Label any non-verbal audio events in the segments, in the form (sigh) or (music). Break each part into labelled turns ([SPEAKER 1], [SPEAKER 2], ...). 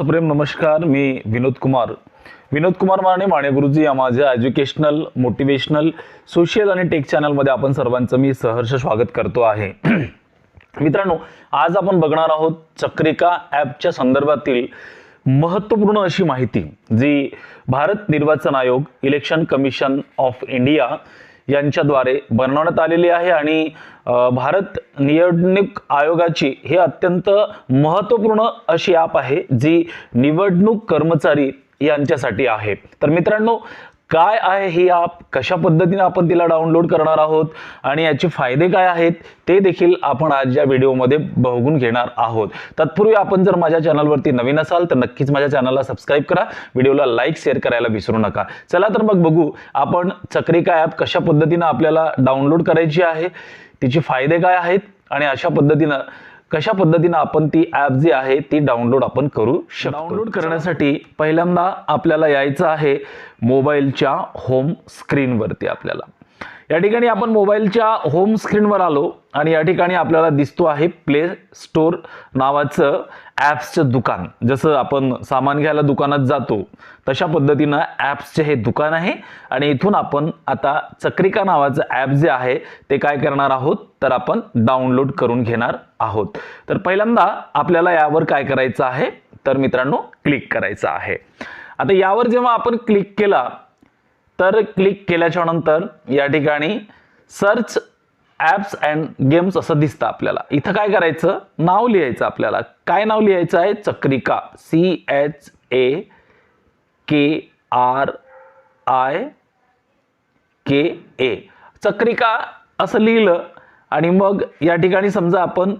[SPEAKER 1] प्रेम नमस्कार मी विनोद कुमार. विनोद कुमार माने माने गुरुजी या माझ्या एज्युकेशनल मोटिवेशनल सोशल आणि टेक चॅनलमध्ये आपण सर्वांचं मी सहर्ष स्वागत करतो आहे. (clears throat) मित्रांनो आज आपण बघणार आहोत चक्रिका ॲपच्या संदर्भातील महत्त्वपूर्ण अशी माहिती जी भारत निर्वाचन आयोग इलेक्शन कमिशन ऑफ इंडिया यांच्याद्वारे बनवण्यात आलेली आहे आणि भारत निवडणूक आयोगाची हे अत्यंत महत्त्वपूर्ण अशी ॲप आहे जी निवडणूक कर्मचारी यांच्यासाठी आहे. तर मित्रांनो काय आहे ही ॲप कशा पद्धतीने आपण तिला डाउनलोड करणार आहोत आणि याचे फायदे काय आहेत ते देखील आपण आज या व्हिडिओमध्ये बघून घेणार आहोत. तत्पूर्वी आपण जर माझ्या चॅनलवरती नवीन असाल तर नक्कीच माझ्या चॅनलला सबस्क्राईब करा. व्हिडिओला लाईक शेअर करायला विसरू नका. चला तर मग बघू आपण चक्रिका ॲप कशा पद्धतीनं आपल्याला डाउनलोड करायची आहे तिचे फायदे काय आहेत आणि अशा पद्धतीनं कशा पद्धतीनं आपण ती ॲप जी आहे ती डाउनलोड आपण करू शकतो? डाउनलोड करण्यासाठी पहिल्यांदा आपल्याला यायचं आहे मोबाईलच्या होम स्क्रीनवरती आपल्याला. या ठिकाणी आपण मोबाईलच्या होम स्क्रीनवर आलो आणि या ठिकाणी आपल्याला दिसतो आहे प्ले स्टोअर नावाचं ॲप्सचं दुकान. जसं आपण सामान घ्यायला दुकानात जातो तशा पद्धतीनं ॲप्सचे हे दुकान आहे. आणि इथून आपण आता चक्रिका नावाचं ॲप जे आहे ते काय करणार आहोत? तर आपण डाउनलोड करून घेणार आहोत. तर पहिल्यांदा आपल्याला यावर काय करायचं आहे? तर मित्रांनो क्लिक करायचं आहे. आता यावर जेव्हा आपण क्लिक केला तर क्लिक केल्याच्यानंतर या ठिकाणी सर्च ॲप्स अँड गेम्स असं दिसतं आपल्याला. इथं काय करायचं? नाव लिहायचं आपल्याला. काय नाव लिहायचं आहे? Chakrika. C H A K R I K A Chakrika असं लिहिलं आणि मग या ठिकाणी समजा आपण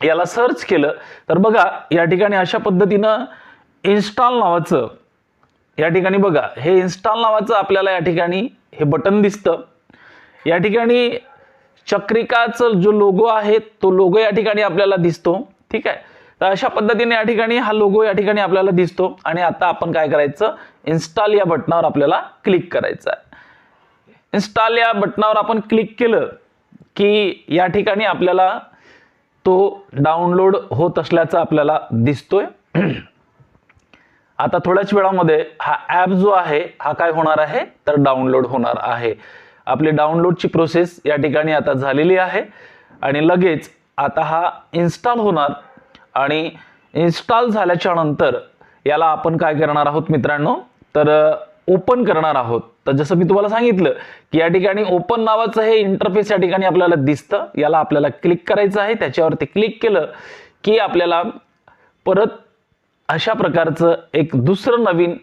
[SPEAKER 1] याला सर्च केलं तर बघा या ठिकाणी अशा पद्धतीनं इन्स्टॉल नावाचं या ठिकाणी बघा हे इन्स्टॉल नावाचं आपल्याला या ठिकाणी हे बटन दिसतं. या ठिकाणी चक्रिकाचं जो लोगो आहे तो लोगो या ठिकाणी आपल्याला दिसतो. ठीक आहे? तर अशा पद्धतीने या ठिकाणी हा लोगो या ठिकाणी आपल्याला दिसतो. आणि आता आपण काय करायचं? इन्स्टॉल या बटनावर आपल्याला क्लिक करायचं आहे. इन्स्टॉल या बटनावर आपण क्लिक केलं की या ठिकाणी आपल्याला तो डाउनलोड होत असल्याचा आपल्याला दिसतोय. आता थोड्याच वेळामध्ये हा ॲप जो आहे हा काय होणार आहे? तर डाउनलोड होणार आहे. आपली डाउनलोडची प्रोसेस या ठिकाणी आता झालेली आहे आणि लगेच आता हा इन्स्टॉल होणार आणि इन्स्टॉल झाल्याच्यानंतर याला आपण काय करणार आहोत मित्रांनो? तर ओपन करणार आहोत. तर जसं मी तुम्हाला सांगितलं की या ठिकाणी ओपन नावाचं हे इंटरफेस या ठिकाणी आपल्याला दिसतं. याला आपल्याला क्लिक करायचं आहे. त्याच्यावरती क्लिक केलं की आपल्याला परत अशा प्रकारचं एक दुसरं नवीन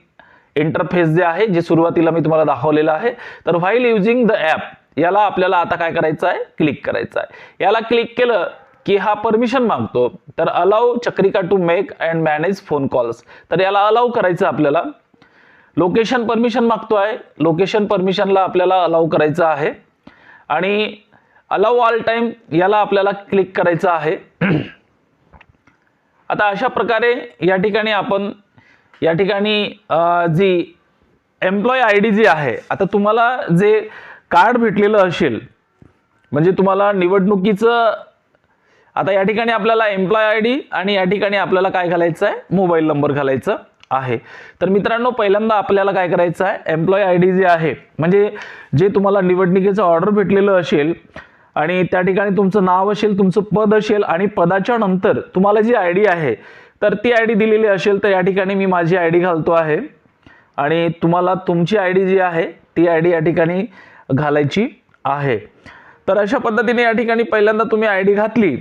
[SPEAKER 1] इंटरफेस जे आहे जे सुरुवातीला मी तुम्हाला दाखवलेलं आहे तर व्हाईल युजिंग द ॲप याला आपल्याला आता काय करायचं आहे? क्लिक करायचं आहे. याला क्लिक केलं की हा परमिशन मागतो तर allow Chakrika to make and manage phone calls तर याला अलाव करायचं आपल्याला. लोकेशन परमिशन मागतो आहे. लोकेशन परमिशनला आपल्याला अलाव करायचं आहे. आणि अलाव ऑल टाईम याला आपल्याला क्लिक करायचं आहे. आता अशा प्रकारे या ठिकाणी आपण या ठिकाणी जी एम्प्लॉय आय डी जी आहे आता तुम्हाला जे कार्ड भेटलेलं असेल म्हणजे तुम्हाला निवडणुकीचं आता या ठिकाणी आपल्याला एम्प्लॉय आय डी आणि या ठिकाणी आपल्याला काय घालायचं आहे? मोबाईल नंबर घालायचं आहे. तर मित्रांनो पहिल्यांदा आपल्याला काय करायचं आहे? एम्प्लॉय आय डी जे आहे म्हणजे जे तुम्हाला निवडणुकीचं ऑर्डर भेटलेलं असेल आणि त्या ठिकाणी तुमचं नाव असेल तुमचं पद असेल आणि पदाच्या नंतर तुम्हाला जी आय डी आहे तर ती आय डी दिलेली असेल तर या ठिकाणी मी माझी आय डी घालतो आहे. आणि तुम्हाला तुमची आय डी जी आहे ती आय डी या ठिकाणी घालायची आहे. तर अशा पद्धतीने या ठिकाणी पहिल्यांदा तुम्ही आय डी घातली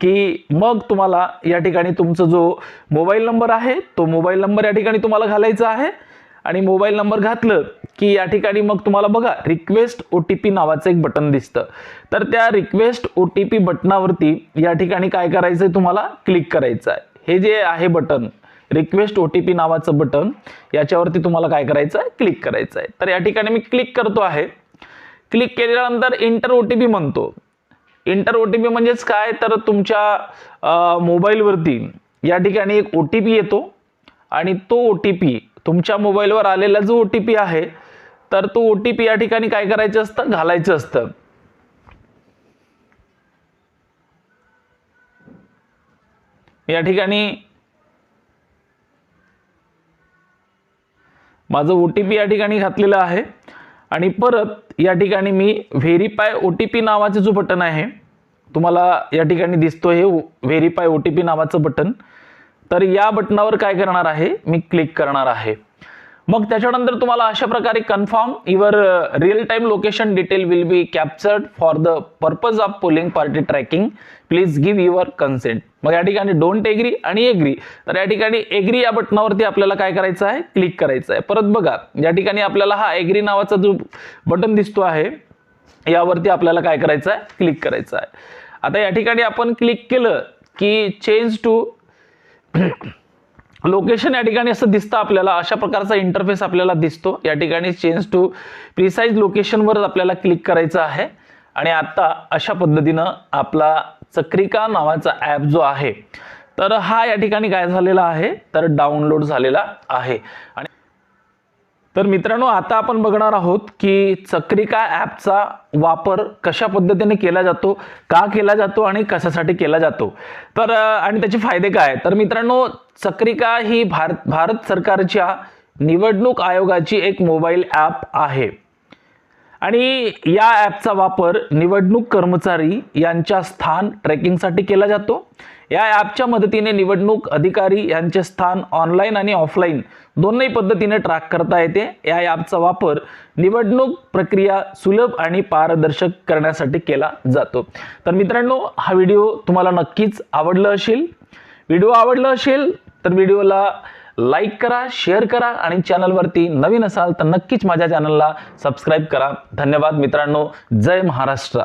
[SPEAKER 1] की मग तुम्हाला या ठिकाणी तुमचा जो मोबाईल नंबर आहे तो मोबाईल नंबर या ठिकाणी तुम्हाला घालायचा आहे. आणि मोबाईल नंबर घातलं की या ठिकाणी मग तुम्हाला बघा रिक्वेस्ट ओ टी पी नावाचं एक बटन दिसतं. तर त्या रिक्वेस्ट ओ टी पी बटनावरती या ठिकाणी काय करायचं आहे तुम्हाला? क्लिक करायचं आहे हे जे आहे button request O T P नावाचं बटन याच्यावरती तुम्हाला काय करायचं आहे क्लिक करायचं आहे तर या ठिकाणी मी क्लिक करतो आहे. क्लिक केल्यानंतर इंटर ओ टी पी म्हणतो. इंटर ओ टी पी म्हणजेच काय? तर तुमच्या मोबाईलवरती या ठिकाणी एक ओ टी पी येतो. आणि तो ओ टी पी तुमच्या मोबाईलवर आलेला जो ओ टी पी आहे तर तो ओ टी पी या ठिकाणी काय करायचं असतं? घालायचं असतं. या ठिकाणी माझं ओ टी पी या ठिकाणी घातलेलं आहे. आणि परत या ठिकाणी मी व्हेरीफाय ओ टी पी नावाचं जो बटन आहे तुम्हाला या ठिकाणी दिसतो हे व्हेरीफाय ओ टी पी नावाचं बटन तर या बटनावर काय करणार आहे? मी क्लिक करणार आहे. मग त्याच्यानंतर तुम्हाला अशा प्रकारे confirm your real time location detail will be captured for the purpose of polling party tracking please give your consent मग या ठिकाणी डोंट एग्री आणि एग्री तर या ठिकाणी एग्री या बटनावरती आपल्याला काय करायचं आहे? क्लिक करायचं आहे. परत बघा या ठिकाणी आपल्याला हा एग्री नावाचा जो बटन दिसतो आहे यावरती आपल्याला काय करायचं आहे? क्लिक करायचं आहे. आता या ठिकाणी आपण क्लिक केलं की चेंज टू लोकेशन या ठिकाणी असं दिसतं आपल्याला. अशा प्रकारचा इंटरफेस आपल्याला दिसतो. या ठिकाणी चेंज टू प्रिसाईज लोकेशनवर आपल्याला क्लिक करायचं आहे. आणि आता अशा पद्धतीनं आपला चक्रिका नावाचा ॲप जो आहे तर हा या ठिकाणी काय झालेला आहे? तर डाउनलोड झालेला आहे. आणि तर मित्रांनो आता आपण बघणार आहोत की चक्रिका ॲपचा वापर कशा पद्धतीने केला जातो का केला जातो आणि कशासाठी केला जातो. तर आणि त्याचे फायदे काय? तर मित्रांनो चक्रिका ही भारत भारत सरकारच्या निवडणूक आयोगाची एक मोबाईल ॲप आहे. आणि या ॲपचा वापर निवडणूक कर्मचारी यांच्या स्थान ट्रेकिंगसाठी केला जातो. या ॲपच्या मदतीने निवडणूक अधिकारी यांचे स्थान ऑनलाईन आणि ऑफलाईन दोन्ही पद्धतीने ट्रॅक करता येते. या ॲपचा वापर निवडणूक प्रक्रिया सुलभ आणि पारदर्शक करण्यासाठी केला जातो. तर मित्रांनो हा व्हिडिओ तुम्हाला नक्कीच आवडला असेल. व्हिडिओ आवडला असेल तर व्हिडिओला लाईक करा शेअर करा आणि चॅनलवरती नवीन असाल तर नक्कीच माझ्या चॅनलला सबस्क्राईब करा. धन्यवाद मित्रांनो. जय महाराष्ट्र.